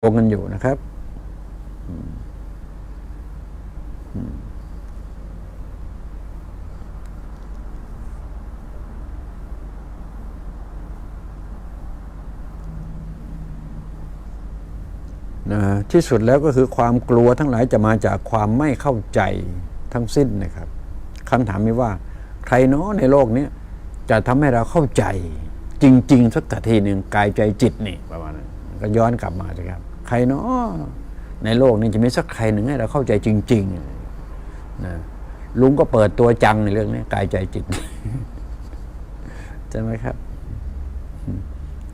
โกงกันอยู่นะครับนะที่สุดแล้วก็คือความกลัวทั้งหลายจะมาจากความไม่เข้าใจทั้งสิ้นนะครับคำถามมีว่า ใครเนาะในโลกนี้จะทำให้เราเข้าใจ จริง ๆ สักทีหนึ่งกายใจจิตนี่ประมาณนั้นก็ย้อนกลับมาสิครับ ใครเนาะในโลกนี้จะมีสักใครหนึ่งให้เราเข้าใจจริงๆนะลุงก็เปิดตัวจังในเรื่องนี้กายใจจิตใช่ไหมครับ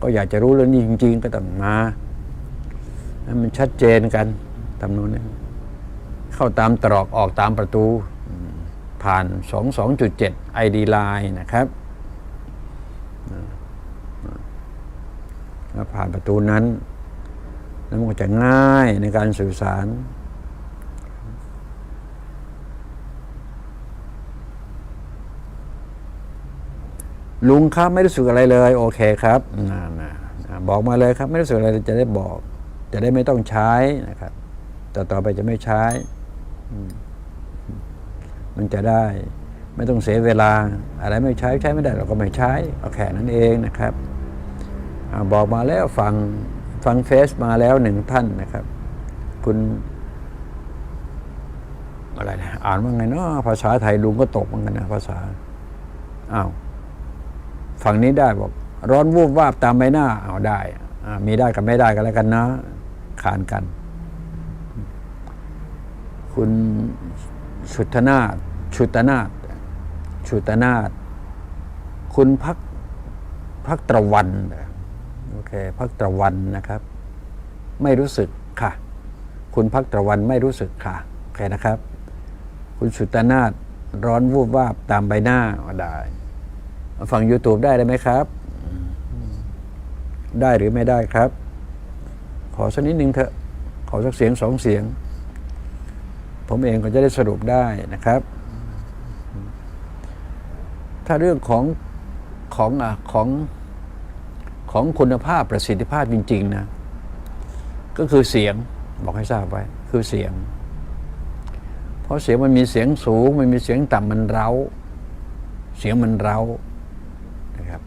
ก็อยากจะรู้เรื่องนี้จริง ๆ ก็ต้องมาให้มันชัดเจนกันตามนู้นนะเข้าตามตรอกออกตามประตูอืมผ่าน 22.7 ID Line นะครับแล้วผ่านประตูนั้น แล้วมันก็จะง่ายในการสื่อสาร ลุงครับไม่รู้สึกอะไรเลย โอเคครับนะนะนะบอกมาเลยครับ ไม่รู้สึกอะไรจะได้บอก จะได้ไม่ต้องใช้นะครับแต่ต่อไปจะไม่ใช้ มันจะได้ ไม่ต้องเสียเวลา อะไรไม่ใช้ใช้ไม่ได้เราก็ไม่ใช้เอาแค่นั้นเองนะครับอบอกมาแล้วฟัง ฟังเฟซมาแล้วหนึ่งท่านนะครับ คุณอะไรนะอ่านว่าไงเนาะภาษาไทยลุงก็ตกเหมือนกันนะภาษาอ้าวฝั่งนี้ได้บอก ร้อนวูบวาบตามใบหน้าเอาได้อ่ามีได้กับไม่ได้กันแล้วกันนะขานกัน คุณชุตนาถชุตนาถชุตนาคุณพักพักตะวันเพักตะวันนะครับ ไม่รู้สึกค่ะ คุณพักตะวันไม่รู้สึกค่ะโอเคนะครับ คุณสุตนาถร้อนวูบวาบตามใบหน้าก็ได้ฟัง YouTube ได้เลยไหมครับ ได้หรือไม่ได้ครับ ขอสักนิดหนึ่งเถอะ ขอสักเสียงสองเสียง ผมเองก็จะได้สรุปได้นะครับ ถ้าเรื่องของของอะของ ของคุณภาพประสิทธิภาพจริง ๆ นะ ก็คือเสียงบอกให้ทราบไว้ คือเสียง เพราะเสียงมันมีเสียงสูง มันมีเสียงต่ำมันเร้า เสียงมันเร้านะครับ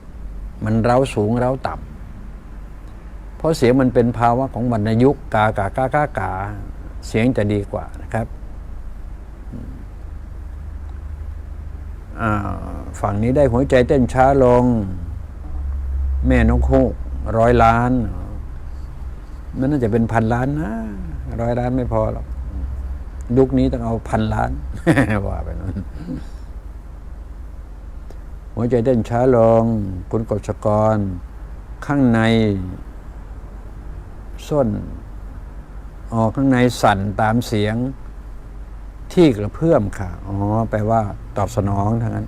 มันเร้าสูงเร้าต่ำเพราะเสียงมันเป็นภาวะของวรรณยุกกากากากากาเสียงจะดีกว่านะครับฝั่งนี้ได้หัวใจเต้นช้าลง แม่นกฮูกร้อยล้าน มันน่าจะเป็นพันล้านนะร้อยล้านไม่พอหรอกยุคนี้ต้องเอาพันล้านว่าไปนั้นหัวใจเต้นช้าลงคุณกฎชกร ข้างใน ส้น ออกข้างในสั่นตามเสียงที่กระเพื่อมค่ะ อ๋อ แปลว่าตอบสนองทั้งนั้น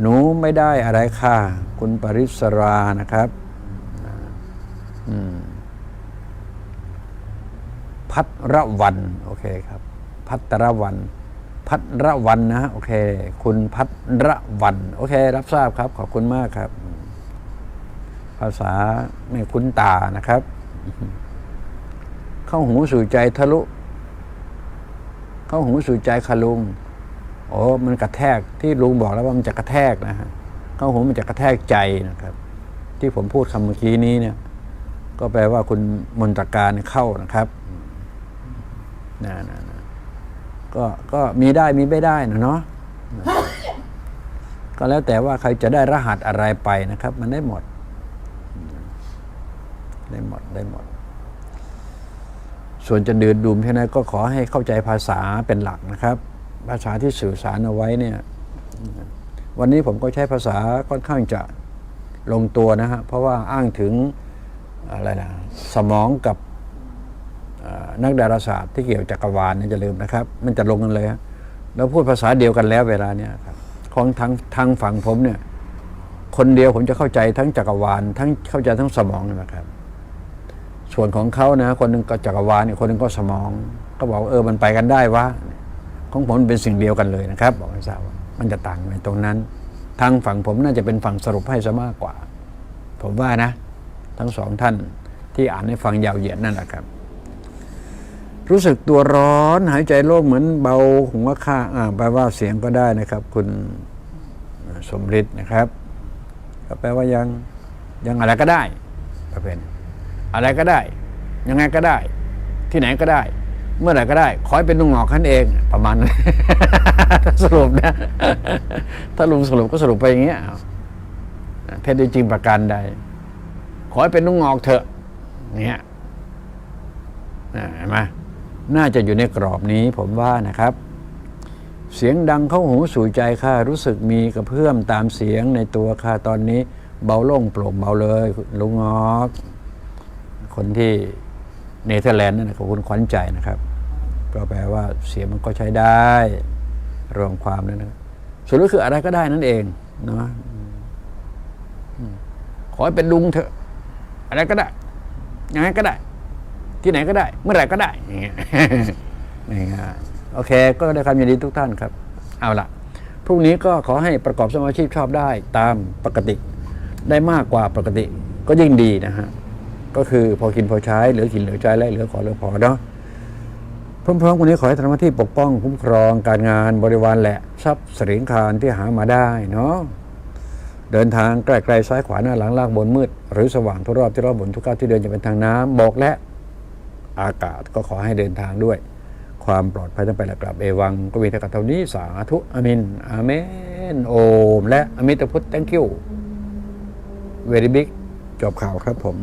หนูไม่ได้อะไรค่ะ คุณปริศรานะครับพัทรวัน โอเคครับ พัทรวัน พัทรวันนะโอเค คุณพัทรวัน โอเค รับทราบครับ ขอบคุณมากครับ ภาษาไม่คุ้นตานะครับ เข้าหูสู่ใจทะลุ เข้าหูสู่ใจคลุง โอ้มันกระแทกที่ลุงบอกแล้วว่ามันจะกระแทกนะฮะเข้าหูมันจะกระแทกใจนะครับ ที่ผมพูดคำเมื่อกี้นี้เนี่ย ก็แปลว่าคุณมนตรการเข้านะครับนะนะนะก็ก็มีได้มีไม่ได้นะเนาะก็แล้วแต่ว่าใครจะได้รหัสอะไรไปนะครับ มันได้หมด ได้หมดได้หมด ส่วนจะดื่นดุมแค่นั้นก็ขอให้เข้าใจภาษาเป็นหลักนะครับ ภาษาที่สื่อสารเอาไว้เนี่ยวันนี้ผมก็ใช้ภาษาค่อนข้างจะลงตัวนะฮะเพราะว่าอ้างถึงอะไรนะสมองกับนักดาราศาสตร์ที่เกี่ยวจักรวาลเนี่ยจะลืมนะครับ มันจะลงกันเลยแล้วพูดภาษาเดียวกันแล้วเวลาเนี้ยครับของทางทางฝั่งผมเนี่ยคนเดียวผมจะเข้าใจทั้งจักรวาล ทั้งเข้าใจทั้งสมองนะครับ ส่วนของเขานะคนหนึ่งก็จักรวาลเนี่ยคนหนึ่งก็สมอง ก็บอกเออมันไปกันได้วะ ของผมเป็นสิ่งเดียวกันเลยนะครับ บอกให้ทราบว่ามันจะต่างในตรงนั้น ทางฝั่งผมน่าจะเป็นฝั่งสรุปให้ซะมากกว่า ผมว่านะ ทั้งสองท่านที่อ่านให้ฟังยาวเหยียดนั่นแหละครับ รู้สึกตัวร้อนหายใจโล่งเหมือนเบาหัวข้าอ่าแปลว่าเสียงก็ได้นะครับ คุณสมฤทธิ์นะครับก็แปลว่ายังยังอะไรก็ได้ประเภทนี้อะไรก็ได้ ยังไงก็ได้ ที่ไหนก็ได้ เมื่อไหร่ก็ได้ ขอให้เป็นลุงหงอกขันเอง ประมาณนั้นสรุปนะ ถ้าลุงสรุปก็สรุปไปอย่างเงี้ยเท็จจริงประการใด ขอให้เป็นลุงหงอกเถอะเนี่ยเห็นไหมน่าจะอยู่ในกรอบนี้ผมว่านะครับ เสียงดังเข้าหูสู่ใจข้ารู้สึกมีกระเพื่อมตามเสียงในตัวข้าตอนนี้ เบาโล่งโปร่งเบาเลยลุงงอก คนที่ เนเธอร์แลนด์นั่นนะของคุณขวัญใจนะครับก็แปลว่าเสียงมันก็ใช้ได้ รวมความนั้นนะส่วนก็คืออะไรก็ได้นั่นเองเนาะขอให้เป็นลุงเถอะ อะไรก็ได้ยังไงก็ได้ ที่ไหนก็ได้ เมื่อไหร่ก็ได้อย่างเงี้ยง่ายๆโอเค ก็ได้ความยินดีทุกท่านครับ เอาละพรุ่งนี้ก็ขอให้ประกอบสมาชีพชอบได้ ตามปกติ ได้มากกว่าปกติ ก็ยิ่งดีนะฮะ ก็คือพอกินพอใช้เหลือกินเหลือใจและเหลือขอเหลือพอเนาะพร้อมๆกันนี้ขอให้ทำหน้าที่ปกป้องคุ้มครองการงานบริวารและทรัพย์สินคารที่หามาได้เนาะเดินทางใกลๆซ้ายขวาหน้าหลังล่างบนมืด หรือสว่างทุกรอบที่รอบบนทุกก้าวที่เดินจะเป็นทางน้ำบอกและอากาศก็ขอให้เดินทางด้วย ความปลอดภัยทั้งไปและกลับเอวังก็มีแต่กับเท่านี้สาธุอามินอาเมนโอม และอมิตพุทธ thank you very big จบข่าวครับผม